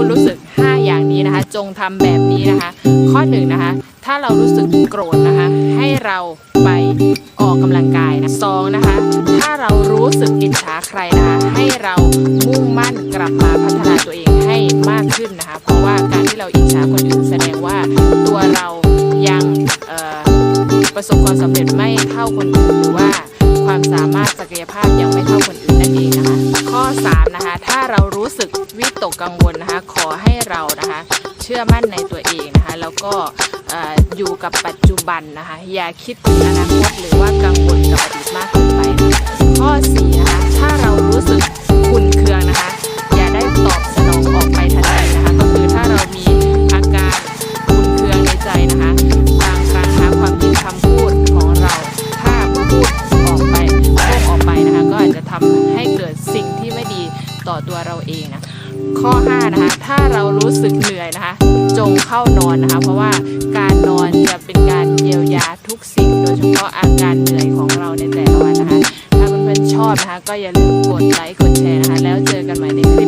คุณรู้สึก 5 อย่างนี้นะคะ จงทำแบบนี้นะคะ ข้อหนึ่งนะคะ ถ้าเรารู้สึกโกรธนะคะ ให้เราไปออกกำลังกายนะสองนะคะ ถ้าเรารู้สึกอิจฉาใครนะคะ ให้เรามุ่งมั่นกลับมาพัฒนาตัวเองให้มากขึ้นนะคะ เพราะว่าการที่เราอิจฉาคนอื่นแสดงว่าตัวเรายังประสบความสำเร็จไม่เท่าคนอื่นหรือว่าความสามารถศักยภาพยังไม่เท่าคนอื่นนั่นเองนะคะ ข้อ3 ถ้าเรารู้สึกวิตกกังวลนะคะ ขอให้เรานะคะ เชื่อมั่นในตัวเองนะคะ แล้วก็เอ่ออยู่กับปัจจุบันนะคะ อย่าคิดถึงอนาคตหรือว่ากัง ต่อตัวเราเองนะข้อ 5 นะคะ ถ้าเรารู้สึกเหนื่อยนะคะ จงเข้านอนนะคะ เพราะว่าการนอนจะเป็นการเยียวยาทุกสิ่ง โดยเฉพาะอาการเหนื่อยของเราในแต่ละวันนะคะ ถ้าเพื่อนๆชอบนะคะ ก็อย่าลืมกดไลค์กดแชร์นะคะ แล้วเจอกันใหม่ในคลิป